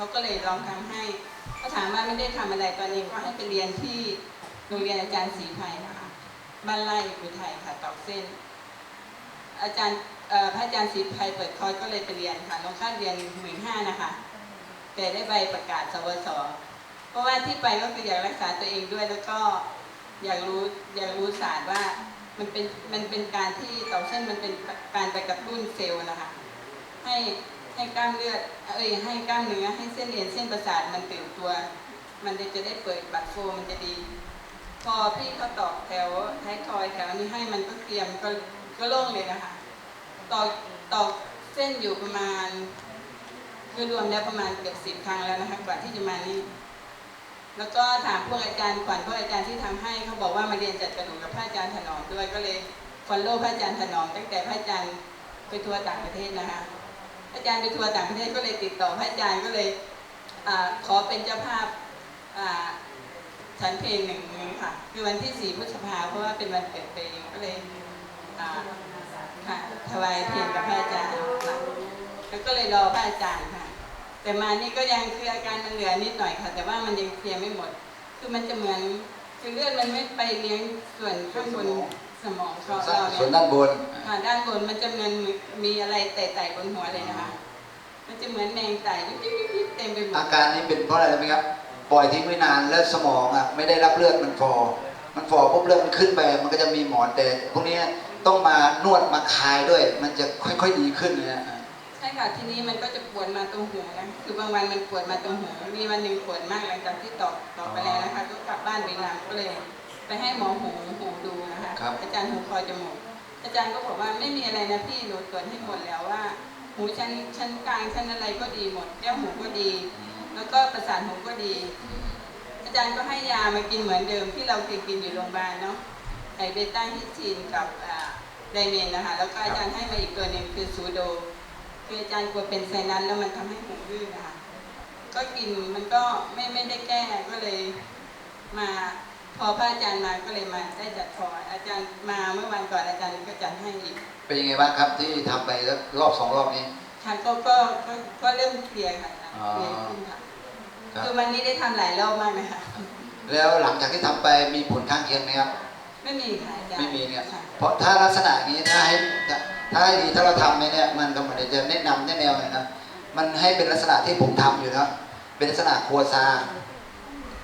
เขาก็เลยลองทำให้เขาถามว่าไม่ได้ทำอะไรตอนนี้ก็ให้ไปเรียนที่โรงเรียนอาจารย์ศรีภัยนะคะบ้านไร่อุทัยค่ะตอกเส้น อาจารย์พระอาจารย์ศรีภัยเปิดคอร์สก็เลยไปเรียนค่ะลงค่าเรียนหมื่นห้านะคะ แต่ได้ใบประกาศสวสเพราะว่าที่ไปก็คืออยากรักษาตัวเองด้วยแล้วก็อยากรู้อยากรู้ศาสตร์ว่ามันเป็นมันเป็นการที่ต่อเส้นมันเป็นการไปกระตุ้นเซลล์นะคะให้ ให้กล้ามเลือดเอ้ยให้กล้ามเนื้อให้เส้นเอ็นเส้นประสาทมันตื่นตัว มันจะได้เปิดบัตรโฟมันจะดี พอพี่เขาตอกแถวท้ายทอยแถวนี้ให้มันก็เตรียมก็ก็โล่งเลยนะคะตอกตอกเส้นอยู่ประมาณคือรวมแล้วประมาณเกือบสิบครั้งแล้วนะคะก่อนที่จะมานี่แล้วก็ถามพวกอาจารย์ก่อนพวกอาจารย์ที่ทำให้เขาบอกว่ามาเรียนจัดกระดูกกับพระอาจารย์ถนอมด้วยก็เลยฟอลโล่พระอาจารย์ถนอมตั้งแต่พระอาจารย์ไปทัวร์ต่างประเทศนะคะ อาจารย์ไปทัวร์ต่างประเทศก็เลยติดต่อพระอาจารย์ก็เลยอขอเป็นเจ้าภาพฉันเพลงหนึ่งค่ะคือวันที่สี่พฤษภาเพราะว่าเป็นวันเกิดเพลงก็เลยค่ะถวายเพลงกับพระอาจารย์ค่ะแล้วก็เลยรอพระอาจารย์ค่ะ แต่มานี่ก็ยังคืออาการมันเหลือนิดหน่อยค่ะ แต่ว่ามันยังเคลียร์ไม่หมด คือมันจะเหมือน คือเลือดมันไม่ไปเลี้ยงส่วนข้างบนสมองของเราเนี่ส่วนยด้านบนค่ะด้านบนมันจะเหมือนมีอะไรไต่ๆบนหัวเลยนะคะ มันจะเหมือนแมงไต่ยิบๆๆเต็มไปหมอาดการนี้เป็นเพราะอะไรรู้ไหมครับปล่อยทิ้งไว้นานแล้วสมองอะไม่ได้รับเลือดมันฟอมันฟอปุ๊บเลือดมันขึ้นไปมันก็จะมีหมอนแต่พวกเนี้ยต้องมานวดมาคลายด้วย มันจะค่อยๆดีขึ้นนะฮะใช่ ค่ะ ทีนี้มันก็จะปวดมาตรงหูนะ คือบางวันมันปวดมาตรงหูมีวันหนึ่งปวดมากหลังจากที่ตอกตอกไปแล้วนะคะ ก็กลับบ้านไปนำก็เลย ไปให้หมอหูหูดูนะคะครับอาจารย์หูคอจมูก อาจารย์ก็บอกว่าไม่มีอะไรนะพี่หนูตรวจให้หมดแล้วว่า หูชั้นชั้นกลางชั้นอะไรก็ดีหมดแก้วหูก็ดี แล้วก็ประสาทหูก็ดี อาจารย์ก็ให้ยามากินเหมือนเดิมที่เราเคยกินอยู่โรงพยาบาลเนาะ ไอเบต้าฮิสตีนกับอ่าไดเมนนะคะ แล้วก็อาจารย์ให้มาอีกตัวหนึ่งคือซูโด คืออาจารย์กลัวเป็นไซนัสแล้วมันทำให้หูอื้อนะคะก็กินมันก็ไม่ไม่ได้แก้ก็เลยมาพอพระอาจารย์มาก็เลยมาได้จัดคอร์สอาจารย์มาเมื่อวันก่อนอาจารย์ก็จัดให้อีก เป็นยังไงบ้างครับที่ทำไปแล้วรอบสองรอบนี้ค่ะก็ก็ก็ก็เริ่มเคลียร์ค่ะอ๋อเคลียร์ขึ้นค่ะครับคือวันนี้ได้ทำหลายรอบมากนะคะแล้วหลังจากที่ทำไปมีผลข้างเคียงไหมครับ ไม่มีค่ะอาจารย์ไม่มีเนี่ยค่ะเพราะถ้าลักษณะอย่างนี้ถ้าให้ ถ้าดีถ้าเราทำไปเนี่ยมันก็เหมือนจะแนะนำแนะแนวหน่อยนะมันให้เป็นลักษณะที่ผมทำอยู่นะเป็นลักษณะครัวซา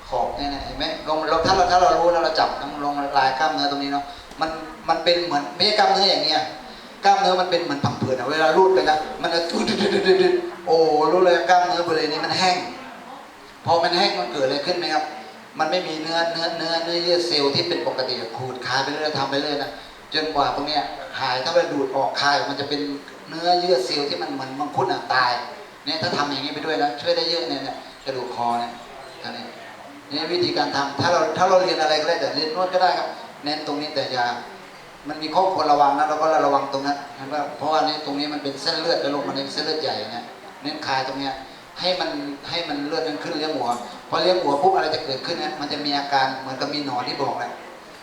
ขอบเนี่ยนะเห็นไหมลงเราถ้าเราถ้าเรารู้แล้วเราจับลงลายกล้ามเนื้อตรงนี้เนาะมันมันเป็นเหมือนไม่ใช่กล้ามเนื้ออย่างเงี้ยกล้ามเนื้อมันเป็นเหมือนผังผืดอะเวลารูดไปนะมันจะดุดดุดดุดโอ้รู้เลยกล้ามเนื้อบริเวณนี้มันแห้ง พอมันแห้งมันเกิดอะไรขึ้นไหมครับ มันไม่มีเนื้อเนื้อเนื้อเนื้อเยื่อเซลล์ที่เป็นปกติขูดคายไปเรื่อยทำไปเรื่อยนะจนกว่าพวกเนี้ย หายถ้าไปดูดออกคายมันจะเป็นเนื้อเยื่อเซลล์ที่มันเหมือนมังคุดอะตายเนี่ยถ้าทำอย่างนี้ไปด้วยนะช่วยได้เยอะเนี่ยกระดูกคอเนี่ยท่านี้นี่วิธีการทำถ้าเราถ้าเราเรียนอะไรก็ได้แต่เรียนนวดก็ได้ครับ เน้นตรงนี้แต่อย่ามันมีข้อควรระวังนะเราก็ระวังตรงนั้นนะว่าเพราะว่านี่ตรงนี้มันเป็นเส้นเลือดแล้วลงมาในเส้นเลือดใหญ่นะเน้นคายตรงเนี้ยให้มันให้มันเลือดมันขึ้นเลี้ยงหัวพอเลี้ยงหัวปุ๊บอะไรจะเกิดขึ้นเนี่ยมันจะมีอาการเหมือนกับมีหนอนที่บอกแหละ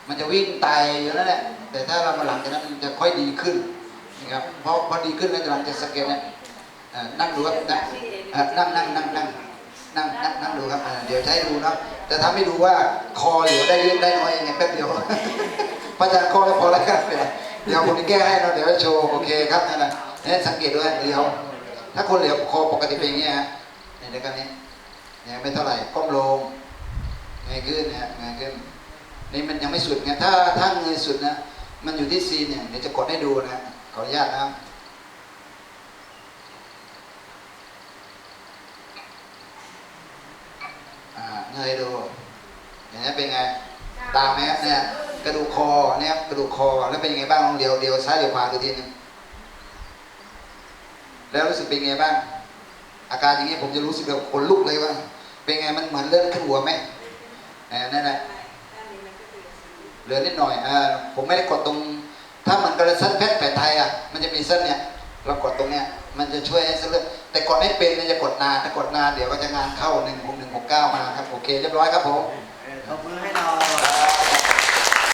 มันจะวิ่งตายอยู่นั่นแหละ แต่ถ้าเรามาหลังจากนั้นมันจะค่อยดีขึ้นนะครับเพราะพอดีขึ้นแล้วหลังจากสเก็ตเนี่ยนั่งดูครับนั่งนั่งนั่งนั่งนั่งนั่งนั่งนั่งดูครับเดี๋ยวให้ดูนะจะทำให้ดูว่าคอเหลือได้เยอะได้น้อยยังไงแป๊บเดียวพระอาจารย์คอแล้วพอแล้วครับเดี๋ยวผมจะแก้ให้เราเดี๋ยวโชว์โอเคครับนั่นแหละนี่สังเกตด้วยเดี๋ยว ถ้าคนเหลือคอปกติเป็นอย่างเงี้ฮะเนี่ยเดียวกันนี้เนี่ยไม่เท่าไหร่ก้มลงเงยขึ้นนะฮะเงยขึ้น นี่มันยังไม่สุดไงถ้าถ้าเงยสุดนะมันอยู่ที่ซีเนี่ยเดี๋ยวจะกดให้ดูนะขออนุญาตนะครับอ่าเงยดูอย่างนี้เป็นไง ตามไหมฮะเนี่ยกระดูกคอเนี่ยกระดูกคอแล้วเป็นยังไงบ้างลองเดี๋ยวเดี๋ยวซ้ายเดี๋ยวขวาดูทีนึงแล้วรู้สึกเป็นไงบ้าง อาการอย่างนี้ผมจะรู้สึกแบบขนลุกเลยว่า เป็นไงมันเหมือนเลือดขึ้นหัวไหมนั่นแหละ เหลือนิดหน่อยอ่าผมไม่ได้กดตรง ถ้ามันกระสันแพทย์แผลไทยอะมันจะมีเส้นเนี่ยเรากดตรงเนี้ยมันจะช่วยให้เส้นเลือดแต่กดไม่เป็นเนี่ยจะกดนานถ้ากดนานเดี๋ยวก็จะงานเข้าหนึ่งหกหนึ่งหกเก้ามาครับโอเคเรียบร้อยครับผมขอบคุณ